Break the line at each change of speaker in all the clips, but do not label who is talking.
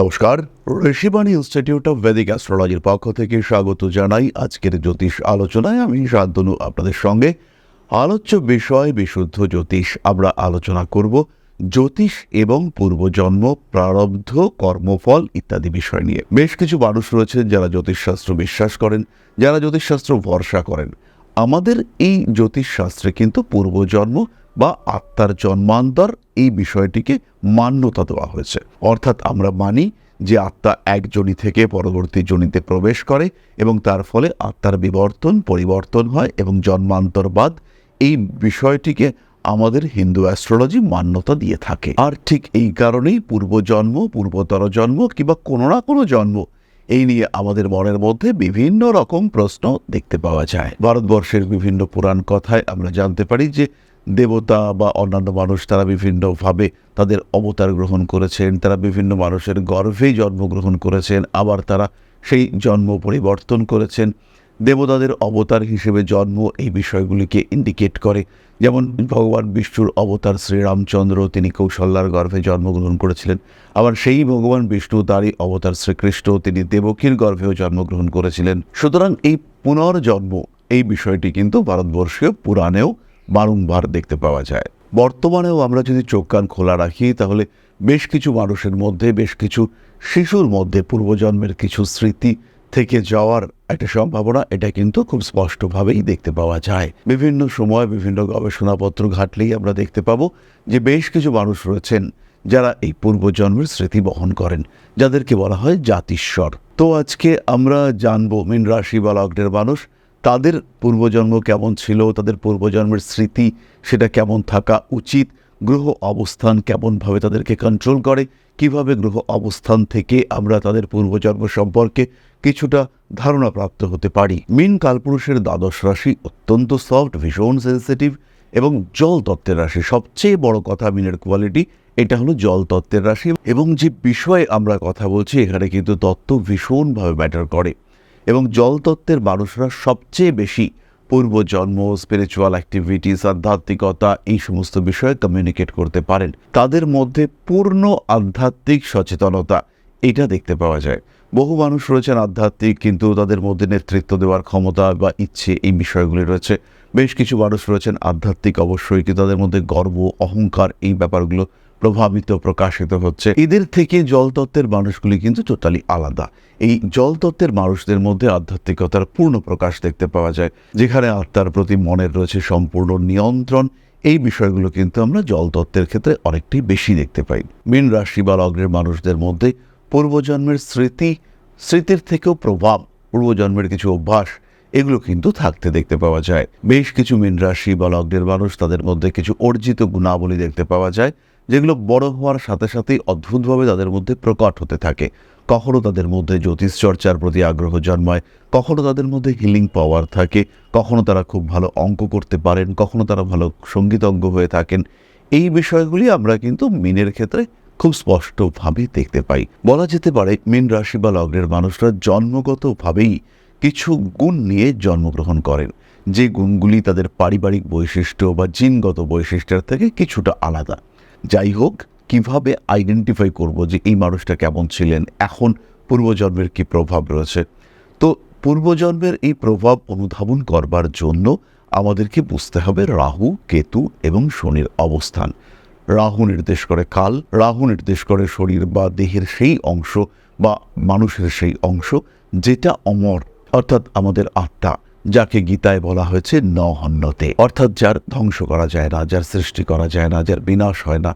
নমস্কার Rishibani institute of Vedic অ্যাস্ট্রোলজির পক্ষ থেকে স্বাগত জানাই আজকের জ্যোতিষ আলোচনায়। আমি শান্তনু, আপনাদের সঙ্গে। আলোচ্য বিষয়, বিশুদ্ধ জ্যোতিষ, আমরা আলোচনা করব জ্যোতিষ এবং পূর্বজন্ম, প্রারব্ধ, কর্মফল ইত্যাদি বিষয় নিয়ে। বেশ কিছু মানুষ রয়েছেন যারা জ্যোতিষশাস্ত্র বিশ্বাস করেন, যারা জ্যোতিষশাস্ত্র ভরসা করেন। আমাদের এই জ্যোতিষশাস্ত্রে কিন্তু পূর্বজন্ম বা আত্মার জন্মান্তর এই বিষয়টিকে মান্যতা দেওয়া হয়েছে। অর্থাৎ আমরা মানি যে আত্মা এক জনি থেকে পরবর্তী জনিতে প্রবেশ করে এবং তার ফলে আত্মার বিবর্তন, পরিবর্তন হয় এবং জন্মান্তরবাদ এই বিষয়টিকে আমাদের হিন্দু অ্যাস্ট্রোলজি মান্যতা দিয়ে থাকে। আর ঠিক এই কারণেই পূর্বজন্ম, পূর্বতর জন্ম কিংবা কোনো না কোনো জন্ম এই নিয়ে আমাদের মনের মধ্যে বিভিন্ন রকম প্রশ্ন দেখতে পাওয়া যায়। ভারতবর্ষের বিভিন্ন পুরাণ কথায় আমরা জানতে পারি যে দেবতা বা অন্যান্য মানুষ তারা বিভিন্নভাবে তাদের অবতার গ্রহণ করেছেন, তারা বিভিন্ন মানুষের গর্ভেই জন্মগ্রহণ করেছেন, আবার তারা সেই জন্ম পরিবর্তন করেছেন। দেবতাদের অবতার হিসেবে জন্ম এই বিষয়গুলিকে ইন্ডিকেট করে। যেমন ভগবান বিষ্ণুর অবতার শ্রীরামচন্দ্র, তিনি কৌশল্যার গর্ভে জন্মগ্রহণ করেছিলেন। আবার সেই ভগবান বিষ্ণু, তারই অবতার শ্রীকৃষ্ণ, তিনি দেবকীর গর্ভেও জন্মগ্রহণ করেছিলেন। সুতরাং এই পুনর্জন্ম এই বিষয়টি কিন্তু ভারতবর্ষীয় পুরাণেও বারংবার দেখতে পাওয়া যায়। বর্তমানেও আমরা যদি চোখ কান খোলা রাখি, তাহলে বেশ কিছু মানুষের মধ্যে, বেশ কিছু শিশুর মধ্যে পূর্বজন্মের কিছু স্মৃতি থেকে যাওয়ার একটা সম্ভাবনা, এটা কিন্তু খুব স্পষ্টভাবেই দেখতে পাওয়া যায়। বিভিন্ন সময় বিভিন্ন গবেষণাপত্র ঘাটলেই আমরা দেখতে পাবো যে বেশ কিছু মানুষ রয়েছেন যারা এই পূর্বজন্মের স্মৃতি বহন করেন, যাদেরকে বলা হয় জাতিস্বর। তো আজকে আমরা জানব, মীন রাশি বা লগ্নের মানুষ তাদের পূর্বজন্ম কেমন ছিল, তাদের পূর্বজন্মের স্মৃতি, সেটা কেমন থাকা উচিত, গ্রহ অবস্থান কেমনভাবে তাদেরকে কন্ট্রোল করে, কীভাবে গ্রহ অবস্থান থেকে আমরা তাদের পূর্বজন্ম সম্পর্কে কিছুটা ধারণা প্রাপ্ত হতে পারি। মিন কালপুরুষের দ্বাদশ রাশি অত্যন্ত সফট ভীষণ সেন্সিটিভ এবং জল তত্ত্বের রাশি। সবচেয়ে বড় কথা মিনের কোয়ালিটি এটা হলো জল তত্ত্বের রাশি এবং যে বিষয়ে আমরা কথা বলছি, এখানে কিন্তু তত্ত্ব ভীষণভাবে ম্যাটার করে। এবং জলতত্ত্বের মানুষরা সবচেয়ে বেশি পূর্বজন্ম স্পিরিচুয়াল অ্যাক্টিভিটিস আধ্যাত্মিকতা, এই সমস্ত বিষয়ে কমিউনিকেট করতে পারেন। তাদের মধ্যে পূর্ণ আধ্যাত্মিক সচেতনতা, এটা দেখতে পাওয়া যায়। বহু মানুষ রয়েছেন আধ্যাত্মিক, কিন্তু তাদের মধ্যে নেতৃত্ব দেওয়ার ক্ষমতা বা ইচ্ছে এই বিষয়গুলি রয়েছে। বেশ কিছু মানুষ রয়েছেন আধ্যাত্মিক অবশ্যই, কিন্তু তাদের মধ্যে গর্ব, অহংকার এই ব্যাপারগুলো প্রভাবিত, প্রকাশিত হচ্ছে। এদের থেকে জলতত্ত্বের মানুষগুলি কিন্তু টোটালি আলাদা। এই জলতত্ত্বের মানুষদের মধ্যে আধ্যাত্মিকতার পূর্ণ প্রকাশ দেখতে পাওয়া যায়। যেখানে আত্মার প্রতি মনের রয়েছে সম্পূর্ণ নিয়ন্ত্রণ, এই বিষয়গুলো কিন্তু আমরা জলতত্ত্বের ক্ষেত্রে অনেকটাই বেশি দেখতে পাই। মীন রাশি বা লগ্নের মানুষদের মধ্যে পূর্বজন্মের স্মৃতি, স্মৃতির থেকেও প্রভাব, পূর্বজন্মের কিছু অভ্যাস, এগুলো কিন্তু থাকতে দেখতে পাওয়া যায়। বেশ কিছু মীন রাশি বা লগ্নের মানুষ তাদের মধ্যে কিছু অর্জিত গুণাবলী দেখতে পাওয়া যায়। যেগুলো বড় হওয়ার সাথে সাথেই অদ্ভুতভাবে তাদের মধ্যে প্রকট হতে থাকে। কখনো তাদের মধ্যে জ্যোতিষ চর্চার প্রতি আগ্রহ জন্মায়, কখনো তাদের মধ্যে হিলিং পাওয়ার থাকে, কখনো তারা খুব ভালো অঙ্ক করতে পারেন, কখনো তারা ভালো সঙ্গীতজ্ঞ হয়ে থাকেন। এই বিষয়গুলি আমরা কিন্তু মিনের ক্ষেত্রে খুব স্পষ্টভাবে দেখতে পাই। বলা যেতে পারে, মিন রাশি বা লগ্নের মানুষরা জন্মগতভাবেই কিছু গুণ নিয়ে জন্মগ্রহণ করেন। যে গুণগুলি তাদের পারিবারিক বৈশিষ্ট্য বা জিনগত বৈশিষ্ট্যের থেকে কিছুটা আলাদা। যাই হোক, কীভাবে আইডেন্টিফাই করব যে এই মানুষটা কেমন ছিলেন? এখন পূর্বজন্মের কি প্রভাব রয়েছে? তো পূর্বজন্মের এই প্রভাব অনুধাবন করবার জন্য আমাদেরকে বুঝতে হবে রাহু, কেতু এবং শনির অবস্থান। রাহু নির্দেশ করে কাল, রাহু নির্দেশ করে শরীর বা দেহের সেই অংশ বা মানুষের সেই অংশ যেটা অমর, অর্থাৎ আমাদের আত্মা। যাকে গীতায় বলা হয়েছে ন হন্যতে অর্থাৎ যার ধ্বংস করা যায় না, যার সৃষ্টি করা যায় না, যার বিনাশ হয় না,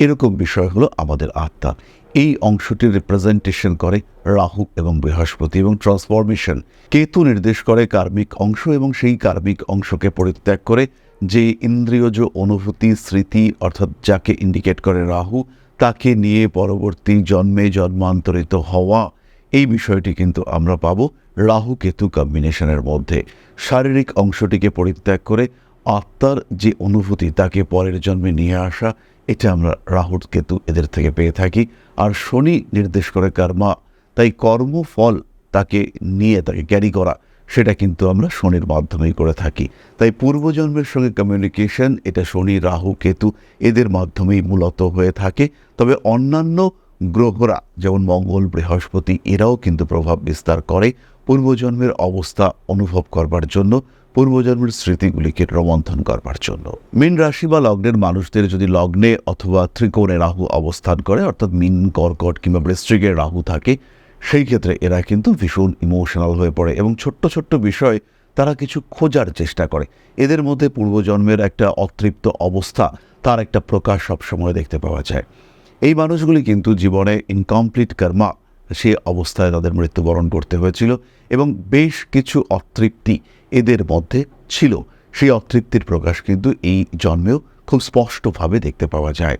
এরকম বিষয় হলো আমাদের আত্মা। এই অংশটির রিপ্রেজেন্টেশন করে রাহু এবং বৃহস্পতি এবং ট্রান্সফরমেশন কেতু নির্দেশ করে কার্মিক অংশ এবং সেই কার্মিক অংশকে পরিত্যাগ করে যে ইন্দ্রিয়জ অনুভূতি, স্মৃতি, অর্থাৎ যাকে ইন্ডিকেট করে রাহু, তাকে নিয়ে পরবর্তী জন্মে জন্মান্তরিত হওয়া এই বিষয়টি কিন্তু আমরা পাবো রাহু কেতু কম্বিনেশনের মধ্যে। শারীরিক অংশটিকে পরিত্যাগ করে আত্মার যে অনুভূতি তাকে পরের জন্মে নিয়ে আসা, এটা আমরা রাহুর কেতু এদের থেকে পেয়ে থাকি। আর শনি নির্দেশ করে কর্মা, তাই কর্মফল তাকে নিয়ে, তাকে ক্যারি করা, সেটা কিন্তু আমরা শনির মাধ্যমেই করে থাকি। তাই পূর্বজন্মের সঙ্গে কমিউনিকেশন এটা শনি, রাহু, কেতু এদের মাধ্যমেই মূলত হয়ে থাকে। তবে অন্যান্য গ্রহরা, যেমন মঙ্গল, বৃহস্পতি, এরাও কিন্তু প্রভাব বিস্তার করে। পূর্বজন্মের অবস্থা অনুভব করবার জন্য, পূর্বজন্মের স্মৃতিগুলিকে রোমন্থন করবার জন্য। মীন রাশি বা লগ্নের মানুষদের যদি লগ্নে অথবা ত্রিকোণে রাহু অবস্থান করে, অর্থাৎ মিন, কর্কট কিংবা বৃশ্চিকের রাহু থাকে, সেই ক্ষেত্রে এরা কিন্তু ভীষণ ইমোশনাল হয়ে পড়ে এবং ছোট্ট ছোট্ট বিষয় তারা কিছু খোঁজার চেষ্টা করে। এদের মধ্যে পূর্বজন্মের একটা অতৃপ্ত অবস্থা, তার একটা প্রকাশ সবসময় দেখতে পাওয়া যায়। এই মানুষগুলি কিন্তু জীবনে ইনকমপ্লিট কর্মা সে অবস্থায় তাদের মৃত্যুবরণ করতে হয়েছিল এবং বেশ কিছু অতৃপ্তি এদের মধ্যে ছিল। সেই অতৃপ্তির প্রকাশ কিন্তু এই জন্মেও খুব স্পষ্টভাবে দেখতে পাওয়া যায়।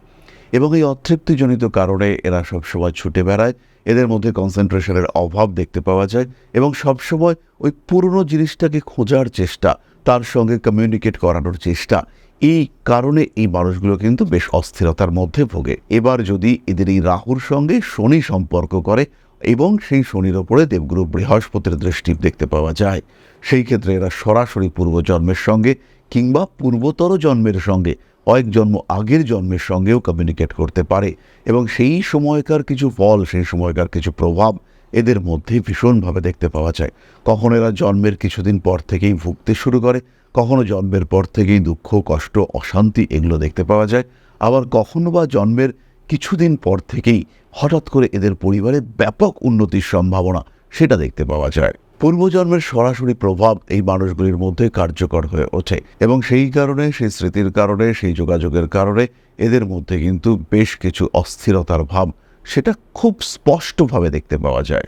এবং এই অতৃপ্তিজনিত কারণে এরা সবসময় ছুটে বেড়ায়, এদের মধ্যে কনসেন্ট্রেশনের অভাব দেখতে পাওয়া যায় এবং সবসময় ওই পুরনো জিনিসটাকে খোঁজার চেষ্টা, তার সঙ্গে কমিউনিকেট করানোর চেষ্টা এই কারণে এই মানুষগুলো কিন্তু বেশ অস্থিরতার মধ্যে ভোগে। এবার যদি এদের এই রাহুর সঙ্গে শনি সম্পর্ক করে এবং সেই শনির ওপরে দেবগুরু বৃহস্পতির দৃষ্টি দেখতে পাওয়া যায়, সেই ক্ষেত্রে এরা সরাসরি পূর্বজন্মের সঙ্গে কিংবা পূর্বতর জন্মের সঙ্গে, কয়েক জন্ম আগের জন্মের সঙ্গেও কমিউনিকেট করতে পারে এবং সেই সময়কার কিছু ফল, সেই সময়কার কিছু প্রভাব এদের মধ্যে ভীষণভাবে দেখতে পাওয়া যায়। কখন এরা জন্মের কিছুদিন পর থেকেই ভুগতে শুরু করে কখনো জন্মের পর থেকেই দুঃখ, কষ্ট, অশান্তি এগুলো দেখতে পাওয়া যায়। আবার কখনো বা জন্মের কিছুদিন পর থেকেই হঠাৎ করে এদের পরিবারে ব্যাপক উন্নতির সম্ভাবনা সেটা দেখতে পাওয়া যায়। পূর্বজন্মের সরাসরি প্রভাব এই মানুষগুলির মধ্যে কার্যকর হয়ে ওঠে এবং সেই কারণে, সেই স্মৃতির কারণে, সেই যোগাযোগের কারণে এদের মধ্যে কিন্তু বেশ কিছু অস্থিরতার ভাব সেটা খুব স্পষ্টভাবে দেখতে পাওয়া যায়।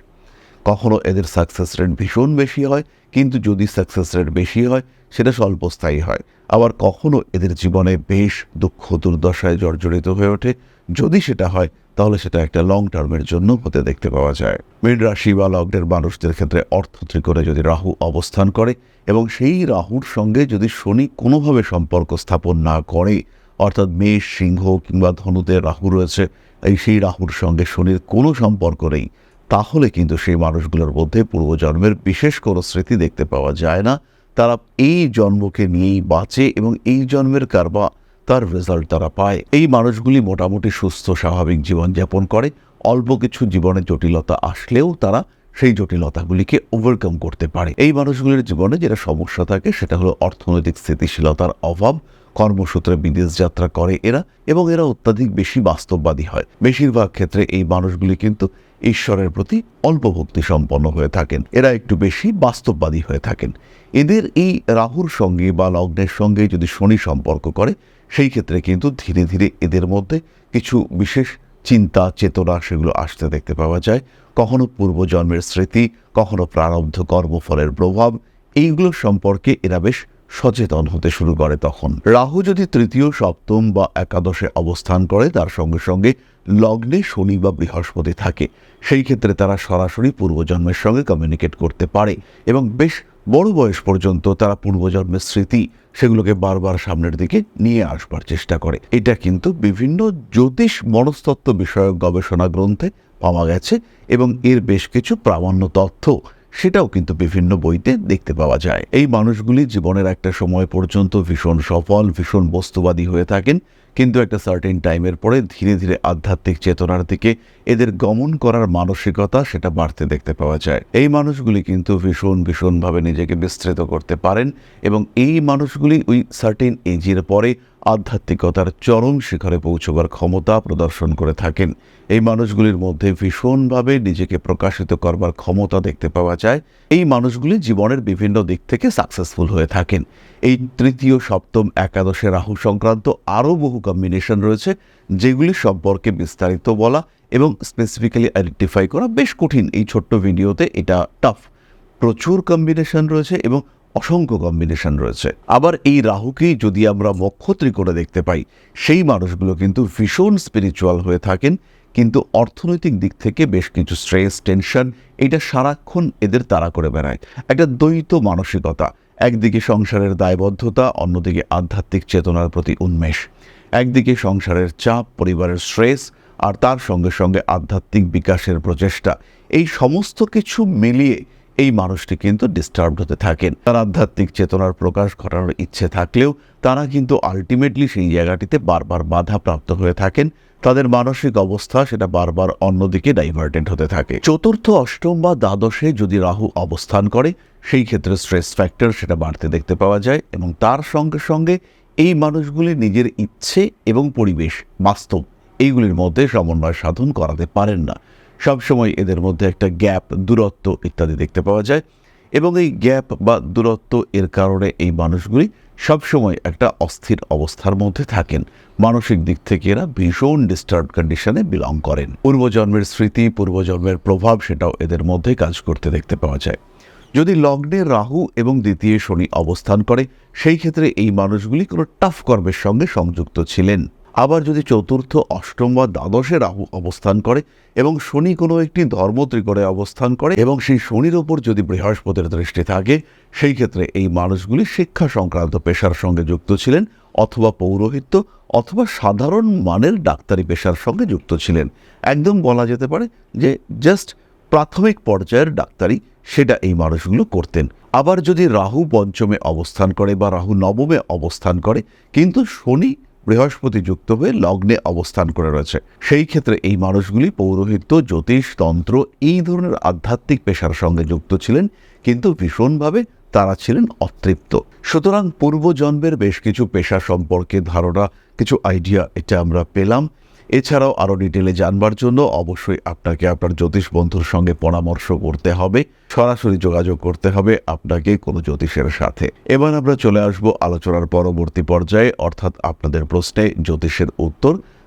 কখনো এদের সাকসেস রেট ভীষণ বেশি হয়, কিন্তু যদি সাকসেস রেট বেশি হয় সেটা স্বল্পস্থায়ী হয়। আবার কখনো এদের জীবনে বেশ দুঃখ দুর্দশায় জর্জরিত হয়ে ওঠে। যদি সেটা হয়, তাহলে সেটা একটা লং টার্মের জন্য হতে দেখতে পাওয়া যায়। মীন রাশি বা লগ্নের মানুষদের ক্ষেত্রে অর্থ ত্রিকোণে যদি রাহু অবস্থান করে এবং সেই রাহুর সঙ্গে যদি শনি কোনোভাবে সম্পর্ক স্থাপন না করে, অর্থাৎ মেষ, সিংহ কিংবা ধনুতে রাহু রয়েছে, এই সেই রাহুর সঙ্গে শনির কোনো সম্পর্ক নেই, তাহলে কিন্তু সেই মানুষগুলোর মধ্যে পূর্বজন্মের বিশেষ কোনো স্মৃতি দেখতে পাওয়া যায় না। তারা এই জন্মকে নিয়েই বাঁচে এবং এই জন্মের কারবা তার রেজাল্ট তারা পায়। এই মানুষগুলি মোটামুটি সুস্থ, স্বাভাবিক জীবনযাপন করে। অল্প কিছু জীবনে জটিলতা আসলেও তারা সেই জটিলতাগুলিকে ওভারকাম করতে পারে। এই মানুষগুলির জীবনে যেটা সমস্যা থাকে সেটা হলো অর্থনৈতিক স্থিতিশীলতার অভাব। কর্মসূত্রে বিদেশ যাত্রা করে এরা এবং এরা অত্যাধিক বেশি বাস্তববাদী হয়। বেশিরভাগ ক্ষেত্রে এই মানুষগুলি কিন্তু ঈশ্বরের প্রতি অল্প ভক্তি সম্পন্ন হয়ে থাকেন। এরা একটু বেশি বাস্তববাদী হয়ে থাকেন। এদের এই রাহুর সঙ্গে বা লগ্নের সঙ্গে যদি শনি সম্পর্ক করে, সেই ক্ষেত্রে কিন্তু ধীরে ধীরে এদের মধ্যে কিছু বিশেষ চিন্তা, চেতনা সেগুলো আসতে দেখতে পাওয়া যায়। কখনো পূর্বজন্মের স্মৃতি, কখনো প্রারব্ধ কর্মফলের প্রভাব, এইগুলো সম্পর্কে এরা বেশ সচেতন হতে শুরু করে তখন। রাহু যদি তৃতীয়, সপ্তম বা একাদশে অবস্থান করে, তার সঙ্গে সঙ্গে লগ্নে শনি বা বৃহস্পতি থাকে। সেই ক্ষেত্রে তারা সরাসরি পূর্বজন্মের সঙ্গে কমিউনিকেট করতে পারে এবং বেশ বড় বয়স পর্যন্ত তারা পূর্বজন্মের স্মৃতি সেগুলোকে বারবার সামনের দিকে নিয়ে আসবার চেষ্টা করে। এটা কিন্তু বিভিন্ন জ্যোতিষ মনস্তত্ত্ব বিষয়ক গবেষণা গ্রন্থে পাওয়া গেছে এবং এর বেশ কিছু প্রামাণ্য তথ্য সেটাও কিন্তু বিভিন্ন বইতে দেখতে পাওয়া যায়। এই মানুষগুলি জীবনের একটা সময় পর্যন্ত ভীষণ সফল, ভীষণ বস্তুবাদী হয়ে থাকেন, কিন্তু একটা সার্টেন টাইমের পরে ধীরে ধীরে আধ্যাত্মিক চেতনার দিকে এদের গমন করার মানসিকতা সেটা বাড়তে দেখতে পাওয়া যায়। এই মানুষগুলি কিন্তু ভীষণ, ভীষণভাবে নিজেকে বিস্তৃত করতে পারেন এবং এই মানুষগুলি ওই সার্টেন এজের পরে আধ্যাত্মিকতার চরম শিখরে পৌঁছবার ক্ষমতা প্রদর্শন করে থাকেন। এই মানুষগুলির মধ্যে ভীষণভাবে নিজেকে প্রকাশিত করবার ক্ষমতা দেখতে পাওয়া যায়। এই মানুষগুলি জীবনের বিভিন্ন দিক থেকে সাকসেসফুল হয়ে থাকেন। এই তৃতীয়, সপ্তম, একাদশে রাহু সংক্রান্ত আরও বহু কম্বিনেশন রয়েছে, যেগুলি সম্পর্কে বিস্তারিত বলা এবং স্পেসিফিক্যালি আইডেন্টিফাই করা বেশ কঠিন। এই ছোট্ট ভিডিওতে এটা টাফ প্রচুর কম্বিনেশন রয়েছে এবং অসংখ্য কম্বিনেশন রয়েছে। আবার এই রাহুকেই যদি আমরা মক্ষ ত্রিকোণে দেখতে পাই, সেই মানুষগুলো কিন্তু ভীষণ স্পিরিচুয়াল হয়ে থাকেন, কিন্তু অর্থনৈতিক দিক থেকে বেশ কিছু স্ট্রেস টেনশন এটা সারাক্ষণ এদের তাড়া করে বেড়ায়। একটা দ্বৈত মানসিকতা, একদিকে সংসারের দায়বদ্ধতা, অন্যদিকে আধ্যাত্মিক চেতনার প্রতি উন্মেষ। একদিকে সংসারের চাপ, পরিবারের স্ট্রেস আর তার সঙ্গে সঙ্গে আধ্যাত্মিক বিকাশের প্রচেষ্টা। এই সমস্ত কিছু মিলিয়ে এই মানুষটি কিন্তু ডিস্টার্বড হতে থাকেন। তার আধ্যাত্মিক চেতনার প্রকাশ ঘটানোর ইচ্ছে থাকলেও তারা কিন্তু আলটিমেটলি সেই জায়গাটিতে বারবার বাধা প্রাপ্ত হয়ে থাকেন। তাদের মানসিক অবস্থা সেটা বারবার অন্যদিকে ডাইভার্টেন্ট হতে থাকে। চতুর্থ, অষ্টম বা দ্বাদশে যদি রাহু অবস্থান করে, সেই ক্ষেত্রে স্ট্রেস ফ্যাক্টর সেটা বাড়তে দেখতে পাওয়া যায় এবং তার সঙ্গে সঙ্গে এই মানুষগুলি নিজের ইচ্ছে এবং পরিবেশ, বাস্তব, এইগুলির মধ্যে সমন্বয় সাধন করাতে পারেন না। সবসময় এদের মধ্যে একটা গ্যাপ, দূরত্ব ইত্যাদি দেখতে পাওয়া যায় এবং এই গ্যাপ বা দূরত্ব এর কারণে এই মানুষগুলি সবসময় একটা অস্থির অবস্থার মধ্যে থাকেন। মানসিক দিক থেকে এরা ভীষণ ডিস্টার্ব কন্ডিশনে বিলং করেন। পূর্বজন্মের স্মৃতি, পূর্বজন্মের প্রভাব সেটাও এদের মধ্যে কাজ করতে দেখতে পাওয়া যায়। যদি লগ্নে রাহু এবং দ্বিতীয় শনি অবস্থান করে, সেই ক্ষেত্রে এই মানুষগুলি কোনো টাফ কর্মের সঙ্গে সংযুক্ত ছিলেন। আবার যদি চতুর্থ, অষ্টম বা দ্বাদশে রাহু অবস্থান করে এবং শনি কোনো একটি ধর্ম ত্রিকোণে অবস্থান করে এবং সেই শনির ওপর যদি বৃহস্পতির দৃষ্টি থাকে, সেই ক্ষেত্রে এই মানুষগুলি শিক্ষা সংক্রান্ত পেশার সঙ্গে যুক্ত ছিলেন অথবা পৌরোহিত্য অথবা সাধারণ মানের ডাক্তারি পেশার সঙ্গে যুক্ত ছিলেন। একদম বলা যেতে পারে যে জাস্ট প্রাথমিক পর্যায়ের ডাক্তারি সেটা এই মানুষগুলো করতেন। আবার যদি রাহু পঞ্চমে অবস্থান করে বা রাহু নবমে অবস্থান করে, কিন্তু শনি বৃহস্পতি যুক্ত হয়ে লগ্নে অবস্থান করে রয়েছে। সেই ক্ষেত্রে এই মানুষগুলি পৌরোহিত্য, জ্যোতিষ, তন্ত্র এই ধরনের আধ্যাত্মিক পেশার সঙ্গে যুক্ত ছিলেন, কিন্তু ভীষণভাবে তারা ছিলেন অতৃপ্ত। সুতরাং পূর্বজন্মের বেশ কিছু পেশা সম্পর্কে ধারণা, কিছু আইডিয়া এটা আমরা পেলাম। এছাড়াও আরও ডিটেলে জানবার জন্য অবশ্যই আপনাকে আপনার জ্যোতিষ বন্ধুর সঙ্গে পরামর্শ করতে হবে। সরাসরি যোগাযোগ করতে হবে আপনাকে কোনো জ্যোতিষের সাথে। এবার আমরা চলে আসব আলোচনার পরবর্তী পর্যায়ে, অর্থাৎ আপনাদের প্রশ্নে জ্যোতিষের উত্তর।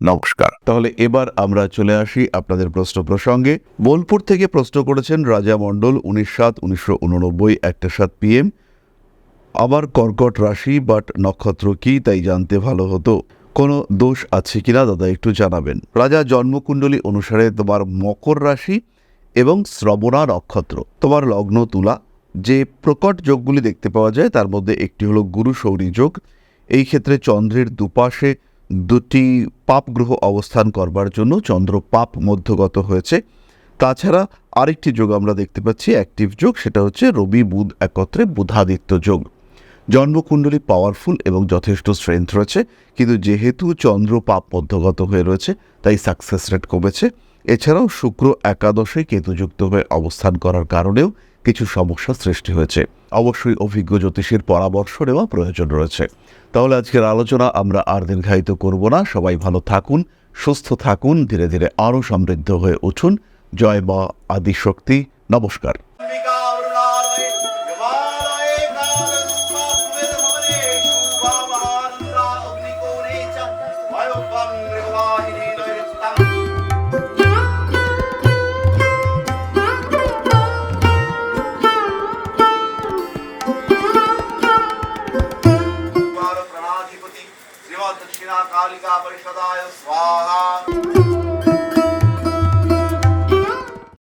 নমস্কার।
তাহলে এবার আমরা চলে আসি আপনাদের প্রশ্ন প্রসঙ্গে। বোলপুর থেকে প্রশ্ন করেছেন রাজা মণ্ডল উনিশ সাত উনিশশো উননব্বই একটা সাত পিএম আবার কর্কট রাশি, বাট নক্ষত্র কি, তাই জানতে ভালো হতো। কোনো দোষ আছে কিনা, দাদা, একটু জানাবেন। রাজা জন্মকুণ্ডলী অনুসারে তোমার মকর রাশি এবং শ্রবণা নক্ষত্র। তোমার লগ্ন তুলা, যে প্রকট যোগগুলি দেখতে পাওয়া যায়, তার মধ্যে একটি হলো গুরু সৌরী যোগ। এই ক্ষেত্রে চন্দ্রের দুপাশে দুটি পাপ গ্রহ অবস্থান করবার জন্য চন্দ্র পাপ মধ্যগত হয়েছে। তাছাড়া আরেকটি যোগ আমরা দেখতে পাচ্ছি অ্যাক্টিভ যোগ, সেটা হচ্ছে রবি, বুধ একত্রে বুধাদিত্য যোগ। জন্মকুণ্ডলী পাওয়ারফুল এবং যথেষ্ট স্ট্রেংথ রয়েছে, কিন্তু যেহেতু চন্দ্র পাপ মধ্যগত হয়ে রয়েছে, তাই সাকসেস রেট কমেছে। এছাড়াও শুক্র একাদশে কেতুযুক্ত হয়ে অবস্থান করার কারণেও কিছু সমস্যা সৃষ্টি হয়েছে। অবশ্যই অভিজ্ঞ জ্যোতিষীর পরামর্শ নেওয়া প্রয়োজন রয়েছে। তাহলে আজকের আলোচনা আমরা আর দীর্ঘায়িত করব না। সবাই ভালো থাকুন, সুস্থ থাকুন, ধীরে ধীরে আরও সমৃদ্ধ হয়ে উঠুন। জয় মা আদিশক্তি। নমস্কার।
아,